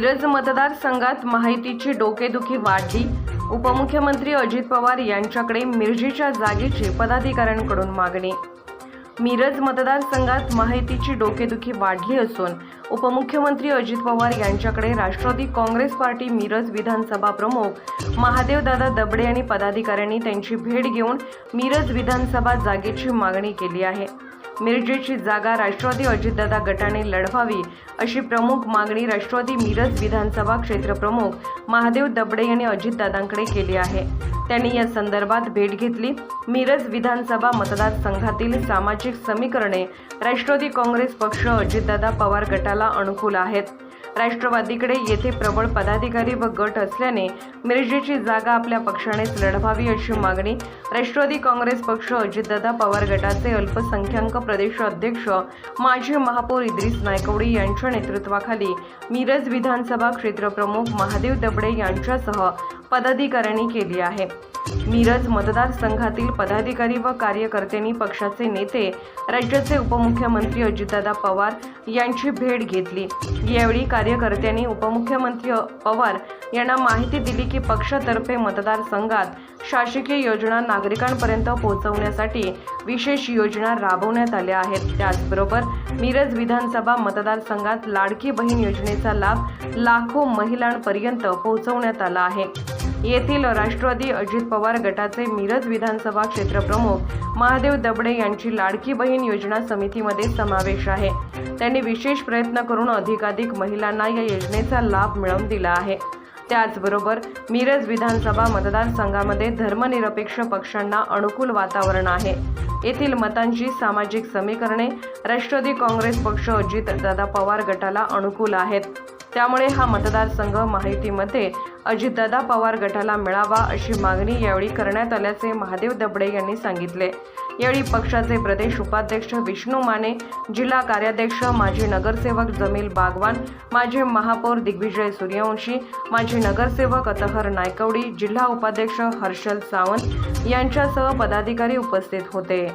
मिरज मतदारसंघात माहितीची डोकेदुखी वाढली. उपमुख्यमंत्री अजित पवार यांच्याकडे मिरजीच्या जागेची पदाधिकाऱ्यांकडून मागणी. मिरज मतदारसंघात माहितीची डोकेदुखी वाढली असून उपमुख्यमंत्री अजित पवार यांच्याकडे राष्ट्रवादी काँग्रेस पार्टी मिरज विधानसभा प्रमुख महादेवदादा दबडे आणि पदाधिकाऱ्यांनी त्यांची भेट घेऊन मिरज विधानसभा जागेची मागणी केली आहे. मिरजेची जागा राष्ट्रवादी अजितदादा गटाने लढवावी अशी प्रमुख मागणी राष्ट्रवादी मिरज विधानसभा क्षेत्रप्रमुख महादेव दबडे यांनी अजितदादांकडे केली आहे. त्यांनी या संदर्भात भेट घेतली. मिरज विधानसभा मतदारसंघातील सामाजिक समीकरणे राष्ट्रवादी काँग्रेस पक्ष अजितदादा पवार गटाला अनुकूल आहेत. राष्ट्रवादीकडे येथे प्रबळ पदाधिकारी व गट असल्याने मिरजेची जागा आपल्या पक्षानेच लढवावी अशी मागणी राष्ट्रवादी काँग्रेस पक्ष अजितदादा पवार गटाचे अल्पसंख्याक प्रदेश अध्यक्ष माजी महापौर इद्रिस नायकवडी यांच्या नेतृत्वाखाली मिरज विधानसभा क्षेत्रप्रमुख महादेव दबडे यांच्यासह पदाधिकाऱ्यांनी केली आहे. मिरज मतदारसंघातील पदाधिकारी व कार्यकर्त्यांनी पक्षाचे नेते राज्याचे उपमुख्यमंत्री अजितदादा पवार यांची भेट घेतली. यावेळी कार्यकर्त्यांनी उपमुख्यमंत्री पवार यांना माहिती दिली की पक्षातर्फे मतदारसंघात शासकीय योजना नागरिकांपर्यंत पोहोचवण्यासाठी विशेष योजना राबवण्यात आल्या आहेत. त्याचबरोबर मिरज विधानसभा मतदारसंघात लाडकी बहीण योजनेचा लाभ लाखो महिलांपर्यंत पोहोचवण्यात आला आहे. येथील राष्ट्रवादी अजित पवार गटाचे मिरज विधानसभा क्षेत्रप्रमुख महादेव दबडे यांची लाडकी बहीण योजना समितीमध्ये समावेश आहे. त्यांनी विशेष प्रयत्न करून अधिकाधिक महिलांना या योजनेचा लाभ मिळवून दिला आहे. त्याचबरोबर मिरज विधानसभा मतदारसंघामध्ये धर्मनिरपेक्ष पक्षांना अनुकूल वातावरण आहे. येथील मतांची सामाजिक समीकरणे राष्ट्रवादी काँग्रेस पक्ष अजित दादा पवार गटाला अनुकूल आहेत. त्यामुळे हा मतदारसंघ माहितीमध्ये अजितदादा पवार गटाला मिळावा अशी मागणी यावेळी करण्यात आल्याचे महादेव दबडे यांनी सांगितले. यावेळी पक्षाचे प्रदेश उपाध्यक्ष विष्णू माने जिल्हा कार्याध्यक्ष माजी नगरसेवक जमील बागवान माजी महापौर दिग्विजय सूर्यवंशी माजी नगरसेवक अतहर नायकवडी जिल्हा उपाध्यक्ष हर्षल सावंत यांच्यासह पदाधिकारी उपस्थित होते.